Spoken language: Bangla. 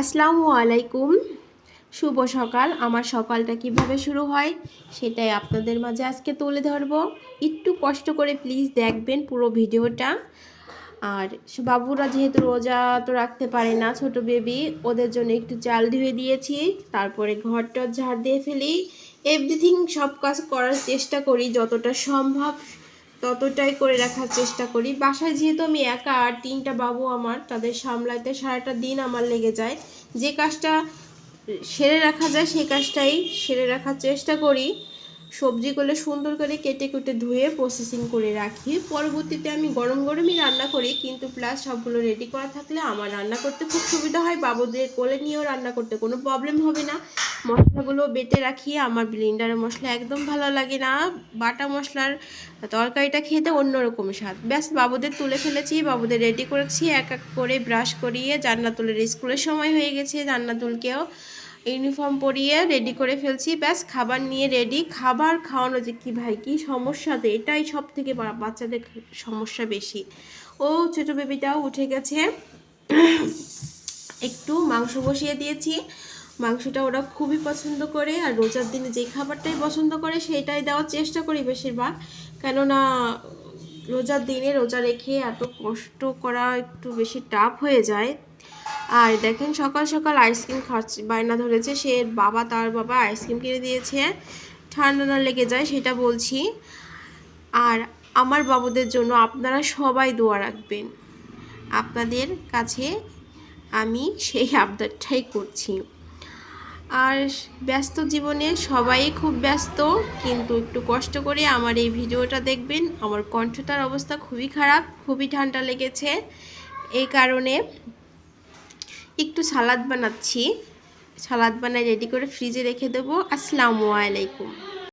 আসসালামু আলাইকুম। শুভ সকাল। আমার সকালটা কীভাবে শুরু হয় সেটাই আপনাদের মাঝে আজকে তুলে ধরব। একটু কষ্ট করে প্লিজ দেখবেন পুরো ভিডিওটা। আর বাবুরা যেহেতু রোজা তো রাখতে পারে না, ছোট বেবি ওদের জন্য একটু চাল ধুয়ে দিয়েছি। তারপরে ঘরটা ঝাড় দিয়ে ফেলি। এভরিথিং সব কাজ করার চেষ্টা করি যতটা সম্ভব। ততটাই করে রাখার চেষ্টা করি। বাসায় যেহেতু আমি একা আর তিনটা বাবু আমার, তাদের সামলাতে সারাটা দিন আমার লেগে যায়। যে কাজটা সেরে রাখা যায় সেই কাজটাই সেরে রাখার চেষ্টা করি। সবজিগুলো সুন্দর করে কেটে কুটে ধুয়ে প্রসেসিং করে রাখি। পরবর্তীতে আমি গরম গরমই রান্না করি, কিন্তু প্লাস সবগুলো রেডি করা থাকলে আমার রান্না করতে খুব সুবিধা হয়। বাবুদের কোলে নিয়েও রান্না করতে কোনো প্রবলেম হবে না। মশলাগুলো বেটে রাখি, আমার ব্লিন্ডারের মশলা একদম ভালো লাগে না। বাটা মশলার তরকারিটা খেতে অন্যরকম স্বাদ। ব্যাস, বাবুদের তুলে ফেলেছি, বাবুদের রেডি করেছি। এক এক করে ব্রাশ করিয়ে জান্নাতুলের স্কুলের সময় হয়ে গেছে। জান্নাতুলকেও ইউনিফর্ম পরিয়ে রেডি করে ফেলছি। ব্যাস, খাবার নিয়ে রেডি খাবার খাওয়ানো যে কী ভাই, কী সমস্যা তো? এটাই সব থেকে বাচ্চাদের সমস্যা বেশি। ও, ছোটো বেবিটাও উঠে গেছে। একটু মাংস বসিয়ে দিয়েছি। মাংসটা ওরা খুবই পছন্দ করে, আর রোজার দিনে যে খাবারটাই পছন্দ করে, সেটাই দেওয়ার চেষ্টা করি বেশিরভাগ। কেননা, রোজার দিনে রোজা রেখে এত কষ্ট করা একটু বেশি টাফ হয়ে যায়। আর দেখেন সকাল সকাল আইসক্রিম খাচ্ছে বায়না ধরেছে। সে বাবা তার বাবা আইসক্রিম কিনে দিয়েছে। ঠান্ডা না লেগে যায় সেটা বলছি। আর আমার বাবুদের জন্য আপনারা সবাই দোয়া রাখবেন। আপনাদের কাছে আমি সেই আবদারটাই করছি। আর ব্যস্ত জীবনে সবাই খুব ব্যস্ত, কিন্তু একটু কষ্ট করে আমার এই ভিডিওটা দেখবেন। আমার কণ্ঠটার অবস্থা খুবই খারাপ, খুবই ঠান্ডা লেগেছে। এই কারণে একটু সালাদ বানাচ্ছি। সালাদ বানাই রেডি করে ফ্রিজে রেখে দেবো। আসসালামু আলাইকুম।